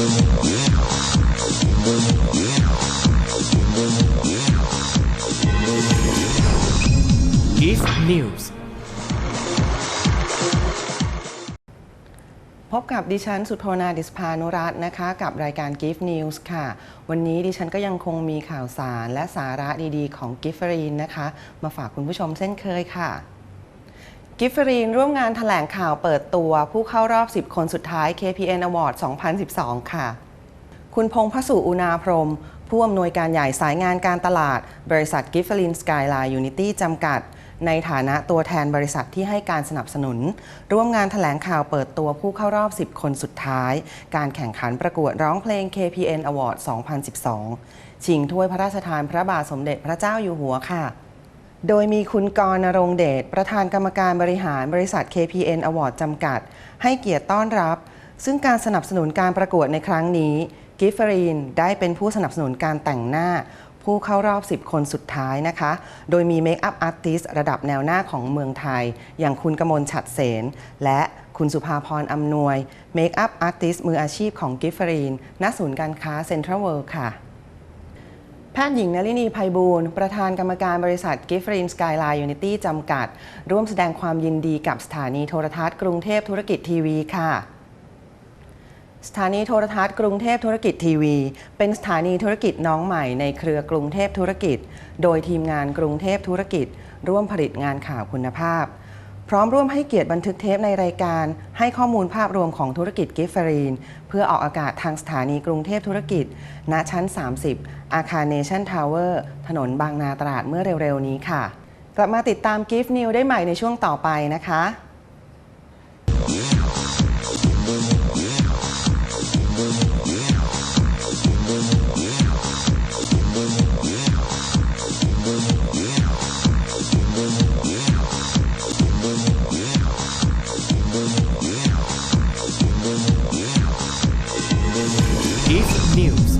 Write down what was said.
GIF News พบกับดิฉันสุโธนาดิสพานุรัตน์นะคะ กับรายการ Gift News ค่ะ วันนี้ดิฉันก็ยังคงมีข่าวสารและสาระดีๆ ของ g i f f e r i n นะคะ มาฝากคุณผู้ชมเช่นเคยค่ะ กิฟฟรีนร่วมงานถแถลงข่าวเปิดตัวผู้เข้ารอบ 10 คนสุดท้าย KPN Award 2012 ค่ะ คุณพงษ์พสุอุณาพรหมผู้อำนวยการใหญ่สายงานการตลาด บริษัทกิฟฟลินสกายไลน์ยูนิตี้จำกัด ในฐานะตัวแทนบริษัทที่ให้การสนับสนุน ร่วมงานถแถลงข่าวเปิดตัวผู้เข้ารอบ 10 คนสุดท้าย การแข่งขันประกวดร้องเพลง KPN Award 2012 ชิงถ้วยพระราชทานพระบาทสมเด็จพระเจ้าอยู่หัวค่ะ โดยมีคุณกรณรงเดช ประธานกรรมการบริหารบริษัท KPN Award จำกัด ให้เกียรติต้อนรับ ซึ่งการสนับสนุนการประกวดในครั้งนี้ กิฟเฟรีนได้เป็นผู้สนับสนุนการแต่งหน้า ผู้เข้ารอบ 10 คนสุดท้ายนะคะ โดยมีเมคอัพอาร์ติสระดับแนวหน้าของเมืองไทย อย่างคุณกมลฉัดเสน และคุณสุภาพรอำนวย เมคอัพอาร์ติสมืออาชีพของกิฟเฟรีนณศูนย์การค้าเซ็นทรัลเวิลด์ค่ะ แพทย์หญิงนลินีภัยบูลย์ประธานกรรมการบริษัทกิฟฟรินสกายไลน์ยูนิตี้จำกัด ร่วมแสดงความยินดีกับสถานีโทรทัศน์กรุงเทพธุรกิจทีวีค่ะสถานีโทรทัศน์กรุงเทพธุรกิจทีวี เป็นสถานีธุรกิจน้องใหม่ในเครือกรุงเทพธุรกิจ โดยทีมงานกรุงเทพธุรกิจ ร่วมผลิตงานข่าวคุณภาพ พร้อมร่วมให้เกียรติบันทึกเทปในรายการ ให้ข้อมูลภาพรวมของธุรกิจกิฟฟรีน เพื่อออกอากาศทางสถานีกรุงเทพธุรกิจ ณชั้น 30 อาคารเนชั่นทาวเวอร์ถนนบางนาตราดเมื่อเร็วๆ นี้ค่ะ กลับมาติดตามกิฟต์นิวได้ใหม่ในช่วงต่อไปนะคะ Chief News.